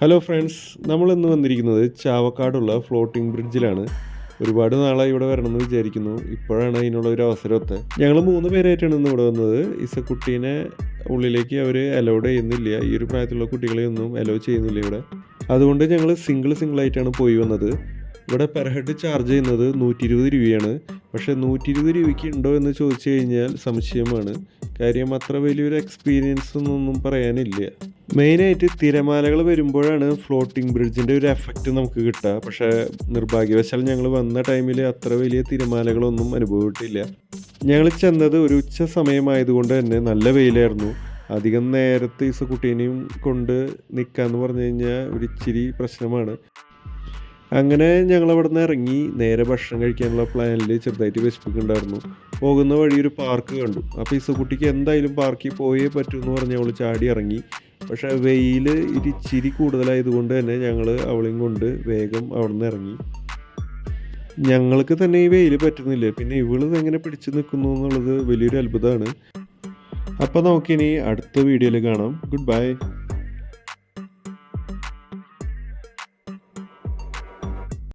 Hello friends നമ്മൾ ഇന്ന് വന്നിരിക്കുന്നത് ചാവക്കാടുള്ള ഫ്ലോട്ടിംഗ് ബ്രിഡ്ജിലാണ് ഒരുപാട് നാളായി ഇവിടെ വരണമെന്ന് വിചാരിക്കുന്നു. ഇപ്പോഴാണ് അതിനുള്ള ഒരു അവസരമൊക്കെ ഞങ്ങൾ മൂന്ന് പേരായിട്ടാണ് ഇന്ന് ഇവിടെ വന്നത്. ഇസക്കുട്ടീനെ ഉള്ളിലേക്ക് അവർ അലോഡ് ചെയ്യുന്നില്ല. ഈ ഒരു പ്രായത്തിലുള്ള കുട്ടികളെ ഒന്നും അലോ ചെയ്യുന്നില്ല ഇവിടെ. അതുകൊണ്ട് ഞങ്ങൾ സിംഗിൾ ആയിട്ടാണ് പോയി വന്നത്. ഇവിടെ പെർ ഹെഡ് ചാർജ് ചെയ്യുന്നത് നൂറ്റി ഇരുപത് രൂപയാണ്. പക്ഷേ നൂറ്റി ഇരുപത് രൂപയ്ക്ക് ഉണ്ടോ എന്ന് ചോദിച്ചു കഴിഞ്ഞാൽ സംശയമാണ്. കാര്യം അത്ര വലിയൊരു എക്സ്പീരിയൻസ് ഒന്നും പറയാനില്ല. മെയിനായിട്ട് തിരമാലകൾ വരുമ്പോഴാണ് ഫ്ലോട്ടിംഗ് ബ്രിഡ്ജിന്റെ ഒരു എഫക്റ്റ് നമുക്ക് കിട്ടുക. പക്ഷേ നിർഭാഗ്യവശാൽ ഞങ്ങൾ വന്ന ടൈമിൽ അത്ര വലിയ തിരമാലകളൊന്നും അനുഭവപ്പെട്ടില്ല. ഞങ്ങൾ ചെന്നത് ഒരു ഉച്ച സമയമായതുകൊണ്ട് തന്നെ നല്ല വെയിലായിരുന്നു. അധികം നേരത്തെ ഈ കുട്ടീനെയും കൊണ്ട് നിൽക്കാന്ന് പറഞ്ഞു കഴിഞ്ഞാൽ ഒരു ഇച്ചിരി പ്രശ്നമാണ്. അങ്ങനെ ഞങ്ങൾ അവിടെ നിന്ന് ഇറങ്ങി നേരെ ഭക്ഷണം കഴിക്കാനുള്ള പ്ലാനിൽ ചെറുതായിട്ട് വിശപ്പിക്കുന്നുണ്ടായിരുന്നു. പോകുന്ന വഴി ഒരു പാർക്ക് കണ്ടു. അപ്പോൾ ഇസക്കുട്ടിക്ക് എന്തായാലും പാർക്കിൽ പോയേ പറ്റൂ എന്ന് പറഞ്ഞ് അവൾ ചാടി ഇറങ്ങി. പക്ഷേ വെയിൽ ഇച്ചിരി കൂടുതലായതുകൊണ്ട് തന്നെ ഞങ്ങൾ അവളെയും കൊണ്ട് വേഗം അവിടെ നിന്ന് ഇറങ്ങി. ഞങ്ങൾക്ക് തന്നെ ഈ വെയിൽ പറ്റുന്നില്ല. പിന്നെ ഇവൾ എങ്ങനെ പിടിച്ചു നിൽക്കുന്നു എന്നുള്ളത് വലിയൊരു അത്ഭുതമാണ്. അപ്പോൾ നമുക്കിനി അടുത്ത വീഡിയോയിൽ കാണാം. Good bye